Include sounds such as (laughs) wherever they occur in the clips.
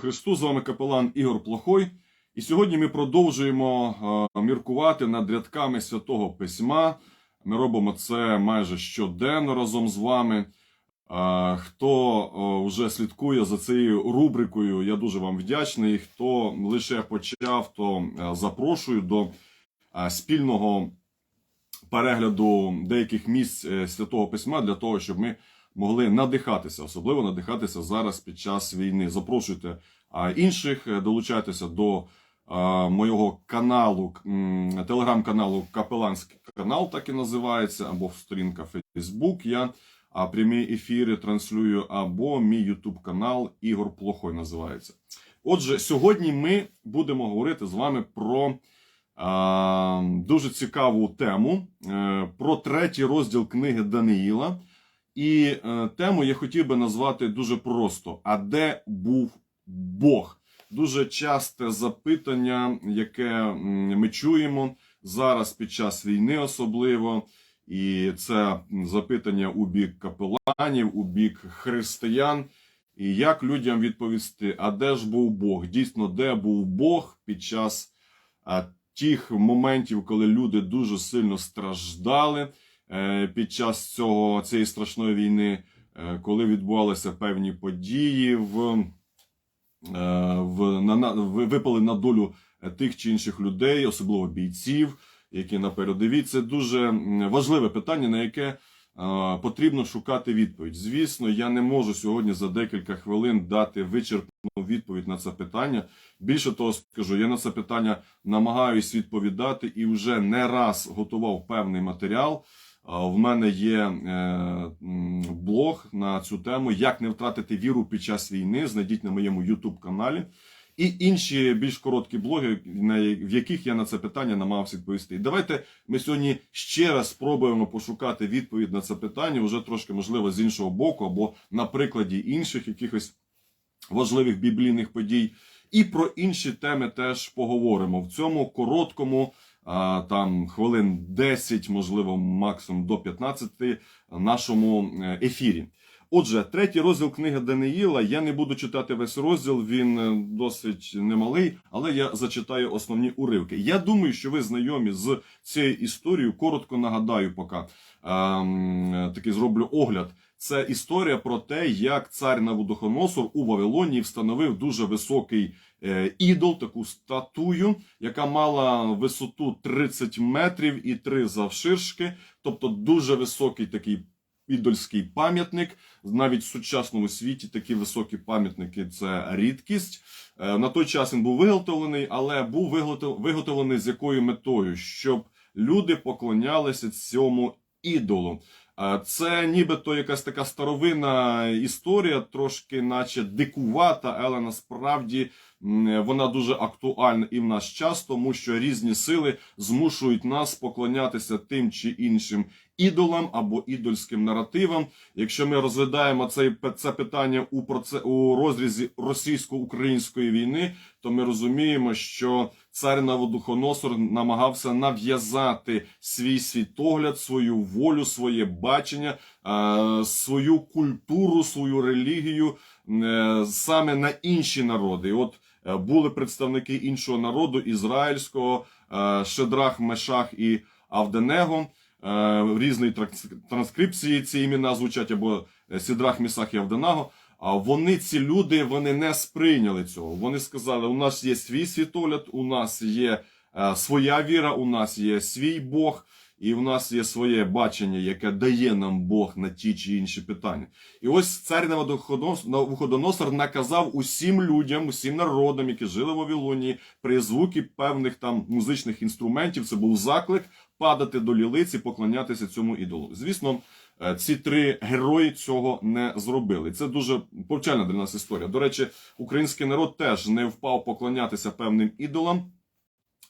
Христу, з вами капелан Ігор Плохой. І сьогодні ми продовжуємо е, міркувати над рядками святого письма. Ми робимо це майже щоденно разом з вами. Е, Хто е, вже слідкує за цією рубрикою, я дуже вам вдячний. Хто лише почав, то запрошую до спільного перегляду деяких місць святого письма для того, щоб ми могли надихатися, особливо надихатися зараз під час війни. Запрошуйте інших, е, долучайтеся до моєго каналу, телеграм-каналу Капеланський канал, так і називається, або сторінка Фейсбук. Я прямі ефіри транслюю, або мій Ютуб канал Ігор Плохой називається. Отже, сьогодні ми будемо говорити з вами про дуже цікаву тему, е, про третій розділ книги Даниїла. І е, тему я хотів би назвати дуже просто: а де був Бог? Дуже часте запитання, яке ми чуємо зараз під час війни, особливо. І це запитання у бік капеланів, у бік християн. І як людям відповісти, а де ж був Бог? Дійсно, де був Бог під час а, тих моментів, коли люди дуже сильно страждали під час цього, цієї страшної війни, е, коли відбувалися певні події, в, е, в, на, випали на долю е, тих чи інших людей, особливо бійців, які на передовій. Це дуже важливе питання, на яке е, потрібно шукати відповідь. Звісно, я не можу сьогодні за декілька хвилин дати вичерпну відповідь на це питання. Більше того, скажу, я на це питання намагаюсь відповідати і вже не раз готував певний матеріал. В мене є е, блог на цю тему Як не втратити віру під час війни. Знайдіть на моєму YouTube каналі. І інші більш короткі блоги, в яких я на це питання намагався відповісти. Давайте ми сьогодні ще раз спробуємо пошукати відповідь на це питання, вже трошки можливо з іншого боку, або на прикладі інших якихось важливих біблійних подій. І про інші теми теж поговоримо в цьому короткому, там хвилин 10, можливо, максимум до 15 нашому е, ефірі. Отже, третій розділ книги Даниїла. Я не буду читати весь розділ, він е, досить немалий, але я зачитаю основні уривки. Я думаю, що ви знайомі з цією історією. Коротко нагадаю, поки ем, такий зроблю огляд. Це історія про те, як цар Навудохоносор у Вавилоні встановив дуже високий е, ідол, таку статую, яка мала висоту 30 метрів і 3 завширшки, тобто дуже високий такий ідольський пам'ятник. Навіть в сучасному світі такі високі пам'ятники це рідкість. Е, На той час він був виготовлений, але був виготов- виготовлений з якою метою, щоб люди поклонялися цьому ідолу. Це нібито якась така старовинна історія, трошки наче дикувата, але насправді вона дуже актуальна і в наш час, тому що різні сили змушують нас поклонятися тим чи іншим ідолам або ідольським наративам. Якщо ми розглядаємо це, це питання у, проце, у розрізі російсько-української війни, то ми розуміємо, що цар Наводухоносор намагався нав'язати свій світогляд, свою волю, своє бачення, свою культуру, свою релігію е, саме на інші народи. От е, були представники іншого народу, ізраїльського, е, Шедрах, Мешах і Авденего. В різної транскрипції ці імена звучать або Сідрах, Місах і Авденаго. А вони, ці люди, вони не сприйняли цього. Вони сказали: у нас є свій світогляд, у нас є е, своя віра, у нас є свій Бог, і у нас є своє бачення, яке дає нам Бог на ті чи інші питання. І ось цар Навуходоносор наказав усім людям, усім народам, які жили в Вавилонії, при звуки певних там музичних інструментів. Це був заклик падати до лілиці, поклонятися цьому ідолу. Звісно, е, ці три герої цього не зробили. Це дуже повчальна для нас історія. До речі, український народ теж не впав поклонятися певним ідолам.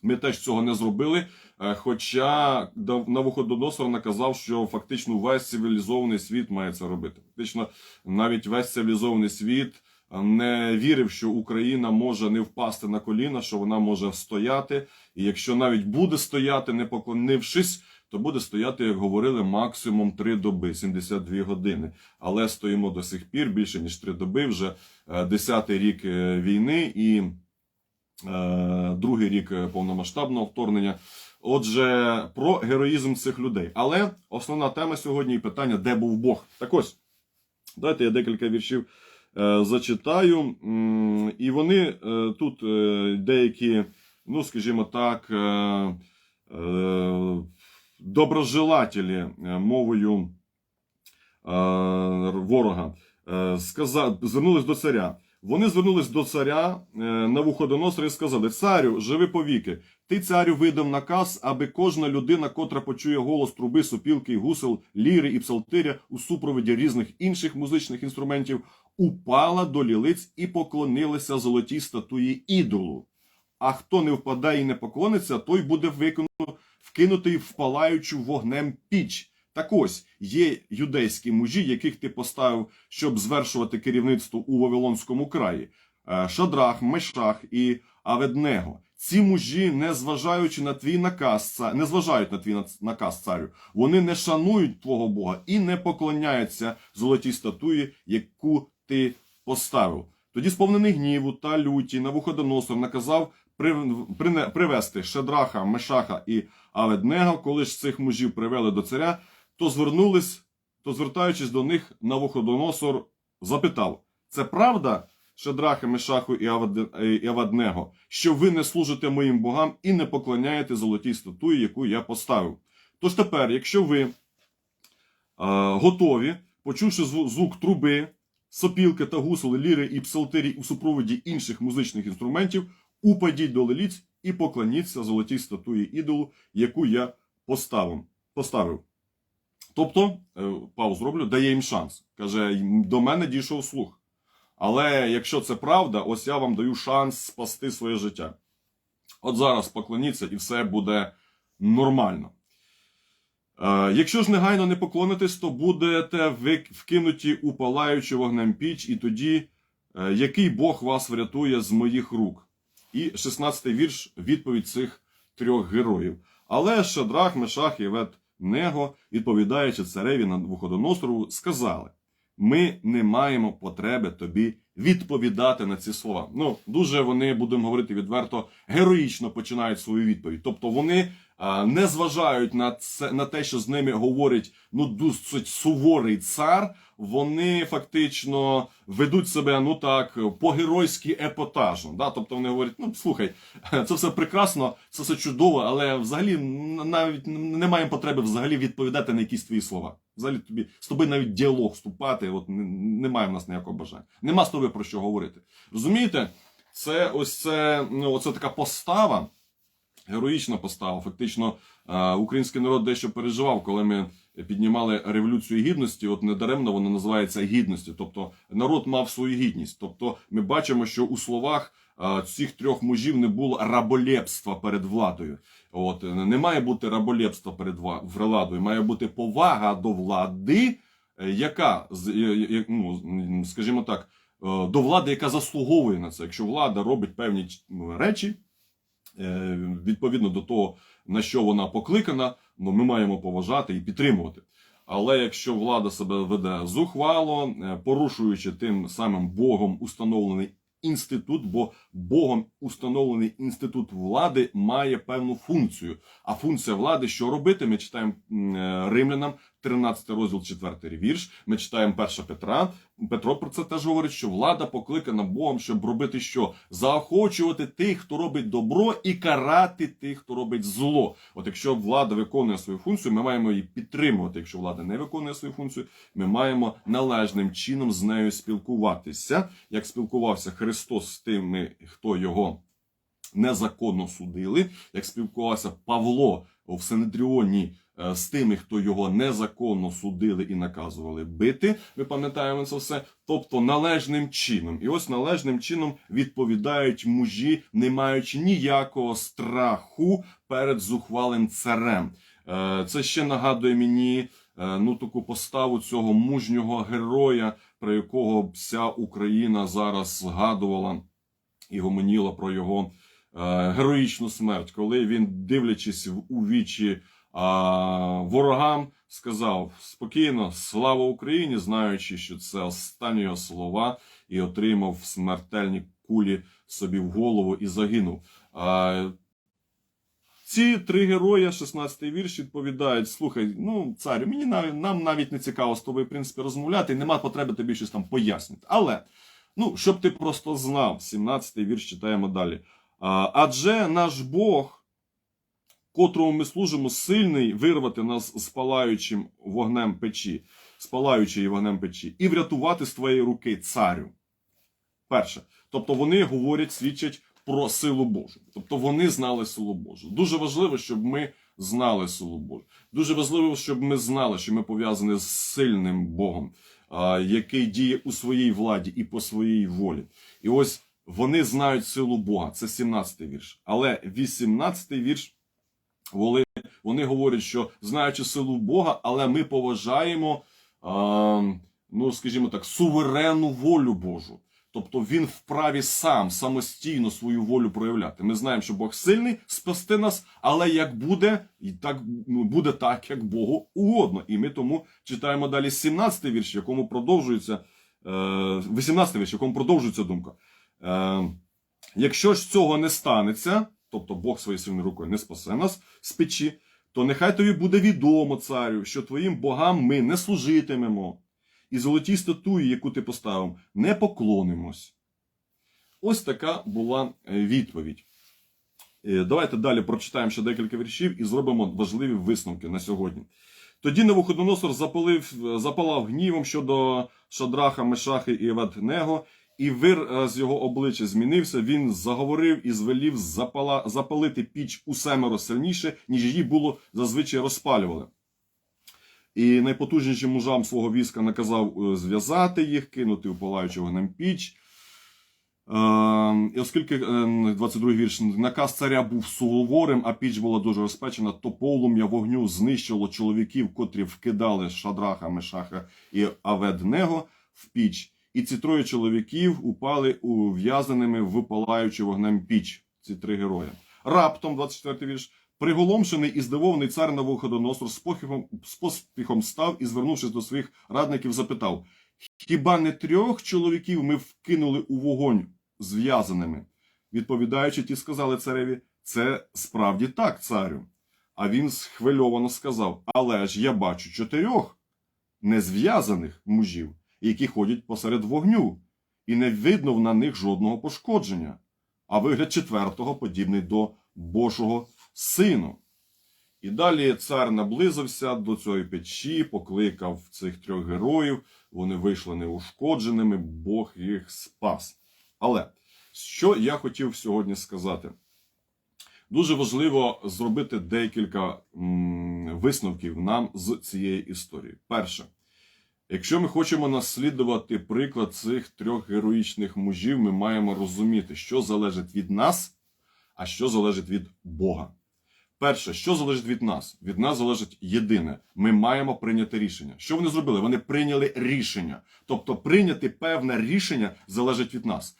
Ми теж цього не зробили. е, Хоча Дав- Навуходоносор наказав, що фактично весь цивілізований світ має це робити. Фактично, навіть весь цивілізований світ е, не вірив, що Україна може не впасти на коліна, що вона може стояти. І якщо навіть буде стояти, не поклонившись, то буде стояти, як говорили, максимум 3 доби, 72 години. Але стоїмо до сих пір більше ніж 3 доби, вже е, 10-й рік е, війни і другий рік е, повномасштабного вторгнення. Отже, про героїзм цих людей. Але основна тема сьогодні і питання, де був Бог. Так ось, давайте я декілька віршів е, зачитаю. І вони е, тут е, деякі, ну скажімо так, е, е, доброжелателі е, мовою е, ворога е, звернулись до царя. Вони звернулись до царя е, Навуходоносора і сказали: Царю, живи повіки. Ти, царю, видав наказ, аби кожна людина, котра почує голос труби, сопілки, гусел, ліри і псалтиря у супроводі різних інших музичних інструментів, упала до лілиць і поклонилася золотій статуї ідолу. А хто не впадає і не поклониться, той буде виконано, вкинутий в палаючу вогнем піч. Так ось є юдейські мужі, яких ти поставив, щоб звершувати керівництво у Вавилонському краї. Е, Шадрах, Мешах і Аведнего. Ці мужі, не зважаючи на твій наказ, не зважають на твій наказ царю. Вони не шанують твого Бога і не поклоняються золотій статуї, яку ти поставив. Тоді, сповнений гніву та люті, Навуходоносор наказав при- привести Шедраха, Мешаха і Аведнего. Коли ж цих мужів привели до царя, то звернулись, то звертаючись до них, Навуходоносор запитав: Це правда, Шедрахе, Мешаху і Аваднего, що ви не служите моїм богам і не поклоняєте золотій статуї, яку я поставив? Тож тепер, якщо ви е, готові, почувши звук труби, сопілки та гусели, ліри і псалтирі у супроводі інших музичних інструментів, упадіть до лиліць і поклоніться золотій статуї ідолу, яку я поставив. Тобто, е, паузу зроблю, дає їм шанс. Каже, до мене дійшов слух. Але якщо це правда, ось я вам даю шанс спасти своє життя. От зараз поклоніться і все буде нормально. Е, якщо ж негайно не поклонитесь, то будете вкинуті у палаючу вогнем піч, і тоді е, який Бог вас врятує з моїх рук? І 16-й вірш відповідь цих трьох героїв. Але Шадрах, Мешах і Вет Него, відповідаючи цареві на Вуходоносорову, сказали: Ми не маємо потреби тобі відповідати на ці слова. Ну, дуже вони, будемо говорити відверто, героїчно починають свою відповідь. Тобто вони а, не зважають на це на те, що з ними говорить ну досить суворий цар. Вони фактично ведуть себе ну так по-геройськи епатажно. Да? Тобто вони говорять: ну слухай, (laughs) це все прекрасно, це все чудово, але взагалі навіть не маємо потреби взагалі відповідати на якісь твої слова. Взагалі тобі з тобою навіть діалог вступати. От немає в нас ніякого бажання. Нема з тобою про що говорити. Розумієте? Це ось це, ну, оце така постава героїчна постава. Фактично, е, український народ дещо переживав, коли ми піднімали революцію гідності. От недаремно вона називається гідністю. Тобто народ мав свою гідність. Тобто, ми бачимо, що у словах цих трьох мужів не було раболепства перед владою. От е, не має бути раболепства перед владою, має бути повага до влади, е, яка ну, скажімо так, е, до влади, яка заслуговує на це. Якщо влада робить певні речі, відповідно до того, на що вона покликана, ну ми маємо поважати і підтримувати. Але якщо влада себе веде зухвало, е, порушуючи тим самим Богом установлений інститут, бо Богом установлений інститут влади має певну функцію. А функція влади, що робити? Ми читаємо е, римлянам 13 розділ, 4 вірш. Ми читаємо 1 Петра. Петро про це теж говорить, що влада покликана Богом, щоб робити що? Заохочувати тих, хто робить добро, і карати тих, хто робить зло. От якщо влада виконує свою функцію, ми маємо її підтримувати. Якщо влада не виконує свою функцію, ми маємо належним чином з нею спілкуватися, як спілкувався Христос з тими, хто його незаконно судили, як спілкувався Павло в Синедріоні е, з тими, хто його незаконно судили і наказували бити. Ми пам'ятаємо це все. Тобто належним чином. І ось належним чином відповідають мужі, не маючи ніякого страху перед зухвалим царем. Е, Це ще нагадує мені е, ну таку поставу цього мужнього героя, про якого вся Україна зараз згадувала і гомоніла про його героїчну смерть, коли він, дивлячись у вічі ворогам сказав спокійно, слава Україні, знаючи, що це останні його слова, і отримав смертельні кулі собі в голову і загинув. Ці три герої, 16-й вірш, відповідають: слухай, ну, царю, мені навіть, нам навіть не цікаво з тобою, в принципі, розмовляти, і нема потреби тобі щось там пояснити. Але, ну, щоб ти просто знав, 17-й вірш читаємо далі. Адже наш Бог, котрому ми служимо, сильний вирвати нас з палаючим вогнем печі, з палаючої вогнем печі, і врятувати з твоєї руки царю. Перше. Тобто вони говорять, свідчать про силу Божу. Тобто вони знали силу Божу. Дуже важливо, щоб ми знали силу Божу. Дуже важливо, щоб ми знали, що ми пов'язані з сильним Богом, який діє у своїй владі і по своїй волі. І ось вони знають силу Бога. Це 17-й вірш. Але 18-й вірш. Вони, вони говорять, що знаючи силу Бога, але ми поважаємо, а, ну скажімо так, суверенну волю Божу. Тобто він вправі сам самостійно свою волю проявляти. Ми знаємо, що Бог сильний спасти нас, але як буде, і так ну, буде так, як Богу угодно. І ми тому читаємо далі 17-й вірш, якому продовжується е, 18-й вірш, якому продовжується думка. Е, якщо ж цього не станеться, тобто Бог своєю сильною рукою не спасе нас з печі, то нехай тобі буде відомо, царю, що твоїм богам ми не служитимемо і золотій статуї, яку ти поставив, не поклонимось. Ось така була е, відповідь. Е, Давайте далі прочитаємо ще декілька віршів і зробимо важливі висновки на сьогодні. Тоді Навуходоносор запалив, запалав гнівом щодо Шадраха, Мешахи і Еведнего, і вир з його обличчя змінився. Він заговорив і звелів запала, запалити піч у семеро сильніше, ніж її було зазвичай розпалювали. І найпотужнішим мужам свого війська наказав е, зв'язати їх, кинути у палаючу вогнем піч. Е, І оскільки е, 22 вірш наказ царя був суворим, а піч була дуже розпечена, то полум'я вогню знищило чоловіків, котрі вкидали Шадраха, Мешаха і Аведнего в піч. І ці троє чоловіків упали ув'язаними в палаючу вогнем піч. Ці три герої. Раптом, 24 вірш, Приголомшений і здивований цар Навуходоносор з поспіхом, з поспіхом став і, звернувшись до своїх радників, запитав: Хіба не трьох чоловіків ми вкинули у вогонь зв'язаними? Відповідаючи, ті сказали цареві: Це справді так, царю. А він схвильовано сказав: Але ж я бачу чотирьох незв'язаних мужів, які ходять посеред вогню, і не видно на них жодного пошкодження. А вигляд четвертого подібний до Божого сину. І далі цар наблизився до цієї печі, покликав цих трьох героїв. Вони вийшли неушкодженими, Бог їх спас. Але що я хотів сьогодні сказати? Дуже важливо зробити декілька висновків нам з цієї історії. Перше, якщо ми хочемо наслідувати приклад цих трьох героїчних мужів, ми маємо розуміти, що залежить від нас, а що залежить від Бога. Перше, що залежить від нас? Від нас залежить єдине. Ми маємо прийняти рішення. Що вони зробили? Вони прийняли рішення. Тобто, прийняти певне рішення залежить від нас.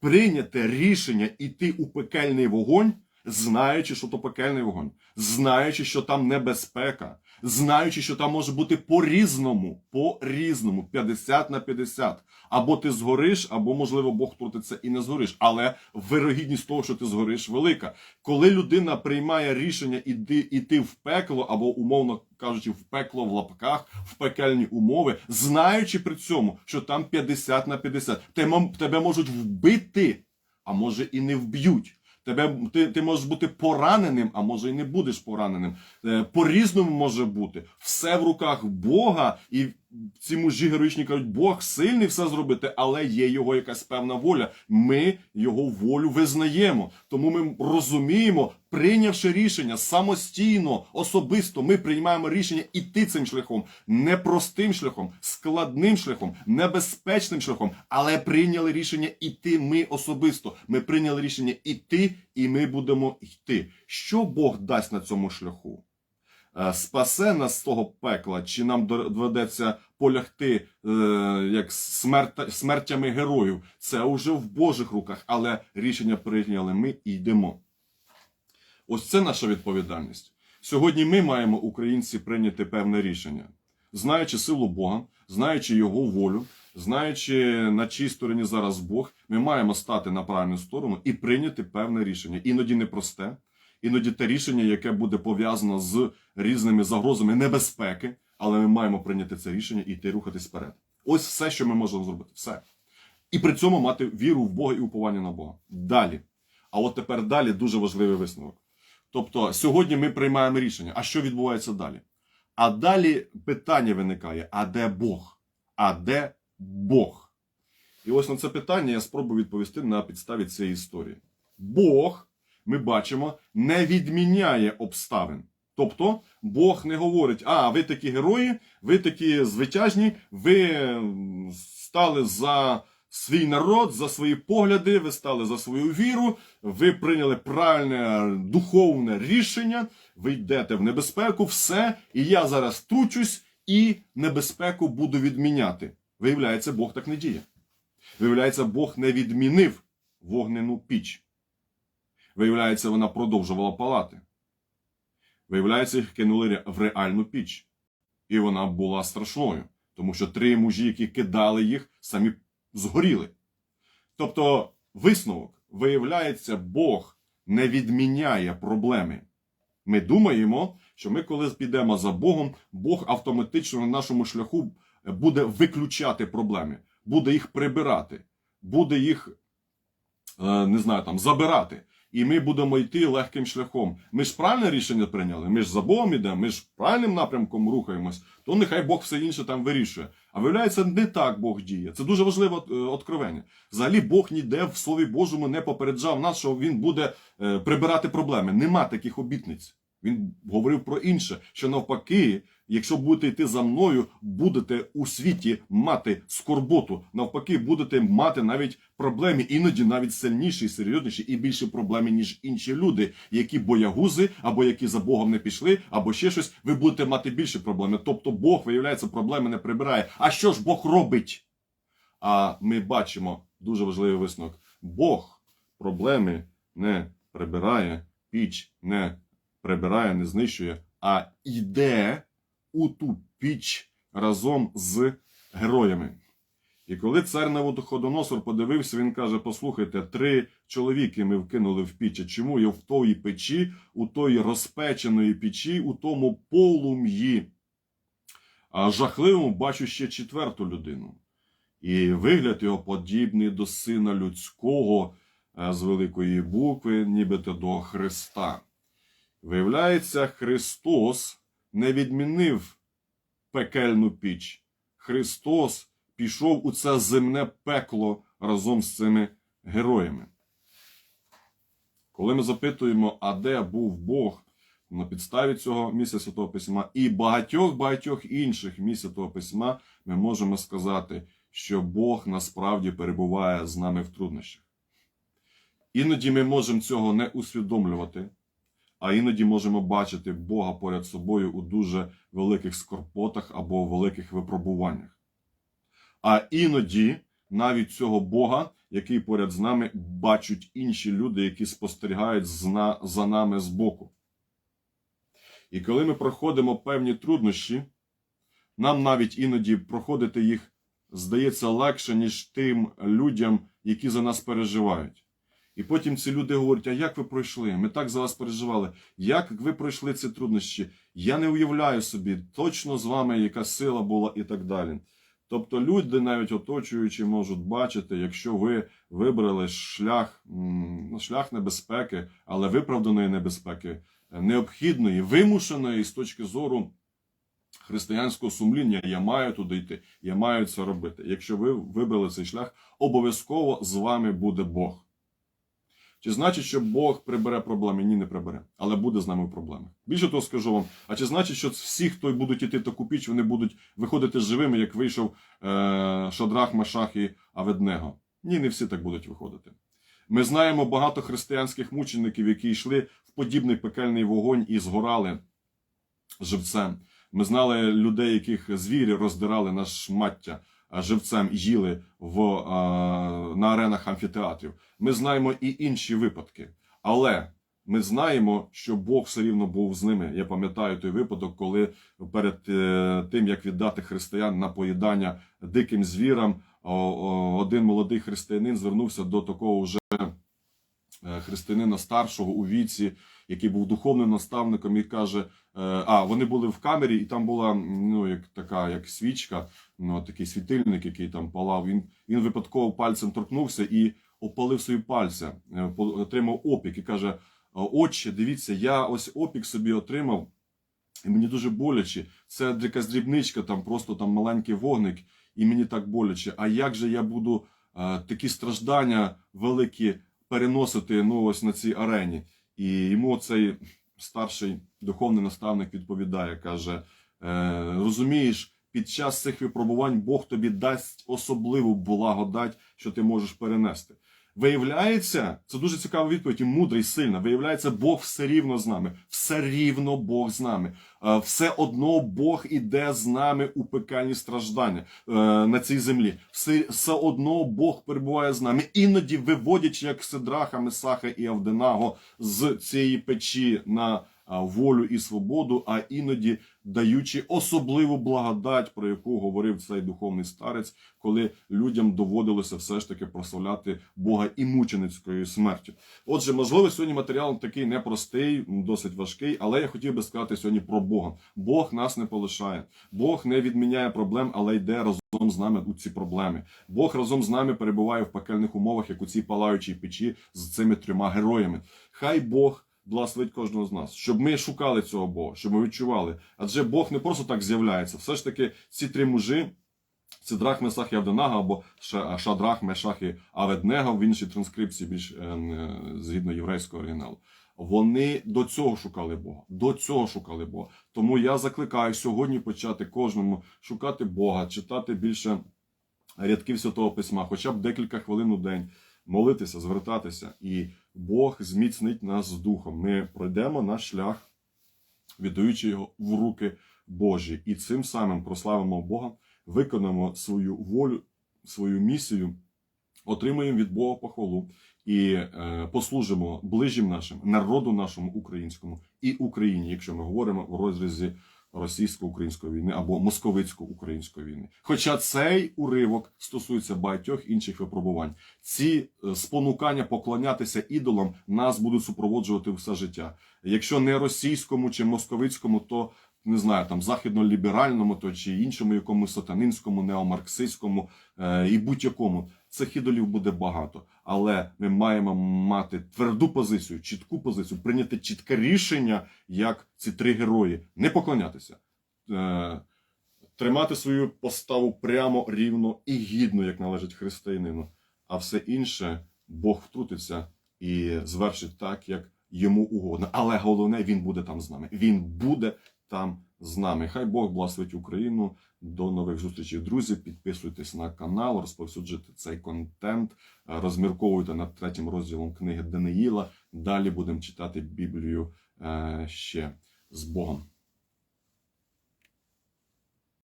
Прийняти рішення йти у пекельний вогонь, знаючи, що то пекельний вогонь, знаючи, що там небезпека, знаючи, що там може бути по-різному, по-різному, 50 на 50. Або ти згориш, або, можливо, Бог втрутиться і не згориш. Але вирогідність того, що ти згориш, велика. Коли людина приймає рішення іти, іти в пекло, або, умовно кажучи, в пекло в лапках, в пекельні умови, знаючи при цьому, що там 50 на 50, тебе, тебе можуть вбити, а може і не вб'ють. Тебе ти, ти можеш бути пораненим, а може і не будеш пораненим. Е, По-різному може бути. Все в руках Бога, і ці мужі героїчні кажуть, Бог сильний все зробити, але є його якась певна воля. Ми його волю визнаємо. Тому ми розуміємо, прийнявши рішення самостійно, особисто, ми приймаємо рішення іти цим шляхом, непростим шляхом, складним шляхом, небезпечним шляхом, але прийняли рішення іти ми особисто. Ми прийняли рішення іти, і ми будемо йти. Що Бог дасть на цьому шляху? Е, спасе нас з того пекла, чи нам доведеться полягти е, як смерт, смертями героїв. Це вже в Божих руках, але рішення прийняли ми і йдемо. Ось це наша відповідальність. Сьогодні ми маємо, українці, прийняти певне рішення, знаючи силу Бога, знаючи Його волю, знаючи на чій стороні зараз Бог, ми маємо стати на правильну сторону і прийняти певне рішення. Іноді непросте, іноді те рішення, яке буде пов'язано з різними загрозами небезпеки, але ми маємо прийняти це рішення і йти рухатись вперед. Ось все, що ми можемо зробити. Все. І при цьому мати віру в Бога і уповання на Бога. Далі. А от тепер далі дуже важливий висновок. Тобто, сьогодні ми приймаємо рішення. А що відбувається далі? А далі питання виникає: а де Бог? А де Бог? І ось на це питання я спробую відповісти на підставі цієї історії. Бог, ми бачимо, не відміняє обставин. Тобто, Бог не говорить: а, ви такі герої, ви такі звитяжні, ви стали за свій народ, за свої погляди, ви стали за свою віру, ви прийняли правильне духовне рішення, ви йдете в небезпеку, все, і я зараз тручусь і небезпеку буду відміняти. Виявляється, Бог так не діє. Виявляється, Бог не відмінив вогнену піч. Виявляється, вона продовжувала палати. Виявляється, їх кинули в реальну піч. І вона була страшною, тому що три мужі, які кидали їх, самі згоріли. Тобто, висновок, виявляється, Бог не відміняє проблеми. Ми думаємо, що ми, коли підемо за Богом, Бог автоматично на нашому шляху буде виключати проблеми, буде їх прибирати, буде їх, е, не знаю, там, забирати. І ми будемо йти легким шляхом. Ми ж правильне рішення прийняли, ми ж за Богом йдемо, ми ж правильним напрямком рухаємось, то нехай Бог все інше там вирішує. А виявляється, не так Бог діє. Це дуже важливе е, откровення. Взагалі, Бог ніде в Слові Божому не попереджав нас, що він буде е, прибирати проблеми. Нема таких обітниць. Він говорив про інше, що навпаки, якщо будете йти за мною, будете у світі мати скорботу. Навпаки, будете мати навіть проблеми, іноді навіть сильніші, серйозніші і більше проблеми, ніж інші люди, які боягузи, або які за Богом не пішли, або ще щось. Ви будете мати більше проблеми. Тобто Бог, виявляється, проблеми не прибирає. А що ж Бог робить? А ми бачимо дуже важливий висновок: Бог проблеми не прибирає, піч не прибирає, не знищує, а йде у ту піч разом з героями. І коли цар Навуходоносор подивився, він каже: Послухайте, три чоловіки ми вкинули в піч. А Чому я в тої печі, у тої розпеченої печі, у тому полум'ї? А жахливому бачу ще четверту людину. І вигляд його подібний до сина людського е, з великої букви, нібито до Христа. Виявляється, Христос не відмінив пекельну піч. Христос пішов у це земне пекло разом з цими героями. Коли ми запитуємо, а де був Бог на підставі цього місця Святого Письма і багатьох багатьох інших місць Святого Письма, ми можемо сказати, що Бог насправді перебуває з нами в труднощах. Іноді ми можемо цього не усвідомлювати, а іноді можемо бачити Бога поряд собою у дуже великих скорботах або великих випробуваннях. А іноді навіть цього Бога, який поряд з нами, бачать інші люди, які спостерігають за нами збоку. І коли ми проходимо певні труднощі, нам навіть іноді проходити їх здається легше, ніж тим людям, які за нас переживають. І потім ці люди говорять: а як ви пройшли? Ми так за вас переживали. Як ви пройшли ці труднощі? Я не уявляю собі точно з вами, яка сила була і так далі. Тобто люди, навіть оточуючі, можуть бачити, якщо ви вибрали шлях, шлях небезпеки, але виправданої небезпеки, необхідної, вимушеної з точки зору християнського сумління, я маю туди йти, я маю це робити. Якщо ви вибрали цей шлях, обов'язково з вами буде Бог. Чи значить, що Бог прибере проблеми? Ні, не прибере, але буде з нами в проблемах. Більше того скажу вам, а чи значить, що всі, хто будуть іти таку піч, вони будуть виходити живими, як вийшов е- Шадрах, Машах і Аведнего? Ні, не всі так будуть виходити. Ми знаємо багато християнських мучеників, які йшли в подібний пекельний вогонь і згорали живцем. Ми знали людей, яких звірі роздирали на шмаття живцем їли в, на аренах амфітеатрів. Ми знаємо і інші випадки. Але ми знаємо, що Бог все рівно був з ними. Я пам'ятаю той випадок, коли перед е, тим як віддати християн на поїдання диким звірам, один молодий християнин звернувся до такого вже е, християнина старшого у віці, який був духовним наставником, і каже: е, А, вони були в камері, і там була ну, як така, як свічка, ну, такий світильник, який там палав. Він, він випадково пальцем торкнувся і опалив свої пальця, е, отримав опік і каже: Отче, дивіться, я ось опік собі отримав. І мені дуже боляче. Це якась дрібничка, там просто там маленький вогник, і мені так боляче. А як же я буду е, такі страждання великі переносити ну, ось на цій арені? І йому цей старший духовний наставник відповідає, каже: е, розумієш, під час цих випробувань Бог тобі дасть особливу благодать, що ти можеш перенести. Виявляється, це дуже цікава відповідь і мудра і сильна. Виявляється, Бог все рівно з нами, все рівно Бог з нами. Е, Все одно Бог іде з нами у пекельні страждання е, на цій землі. Все, все одно Бог перебуває з нами, іноді виводячи як Сидраха, Месаха і Авденаго з цієї печі на волю і свободу, а іноді даючи особливу благодать, про яку говорив цей духовний старець, коли людям доводилося все ж таки прославляти Бога і мученицькою смертю. Отже, можливо, сьогодні матеріал такий непростий, досить важкий, але я хотів би сказати сьогодні про Бога. Бог нас не полишає, Бог не відміняє проблем, але йде разом з нами у ці проблеми. Бог разом з нами перебуває в пекельних умовах, як у цій палаючій печі з цими трьома героями. Хай Бог. Благословить кожного з нас, щоб ми шукали цього Бога, щоб ми відчували. Адже Бог не просто так з'являється. Все ж таки, ці три мужі, Сидрах, Месах і Авденага, або Шадрах, Мешах і Аведнега в іншій транскрипції, більш е, е, згідно єврейського оригіналу. Вони до цього шукали Бога. До цього шукали Бога. Тому я закликаю сьогодні почати кожному шукати Бога, читати більше рядків Святого Письма, хоча б декілька хвилин у день, молитися, звертатися, і Бог зміцнить нас з духом. Ми пройдемо наш шлях, віддаючи його в руки Божі, і цим самим прославимо Бога, виконаємо свою волю, свою місію, отримаємо від Бога похвалу і е, послужимо ближнім нашим, народу нашому українському і Україні, якщо ми говоримо в розрізі російсько-української війни або московицько-української війни. Хоча цей уривок стосується багатьох інших випробувань. Ці е, спонукання поклонятися ідолам нас будуть супроводжувати все життя. Якщо не російському чи московицькому, то не знаю, там західно-ліберальному, то чи іншому якомусь сатанинському, неомарксистському е, і будь-якому. Цих ідолів буде багато, але ми маємо мати тверду позицію, чітку позицію, прийняти чітке рішення, як ці три герої, не поклонятися, е, тримати свою поставу прямо, рівно і гідно, як належить християнину. А все інше Бог втрутиться і звершить так, як йому угодно. Але головне, він буде там з нами. Він буде там з нами. Хай Бог благословить Україну. До нових зустрічей, друзі. Підписуйтесь на канал, розповсюджуйте цей контент, е, розмірковуйте над третім розділом книги Даниїла. Далі будемо читати Біблію е, ще з Богом.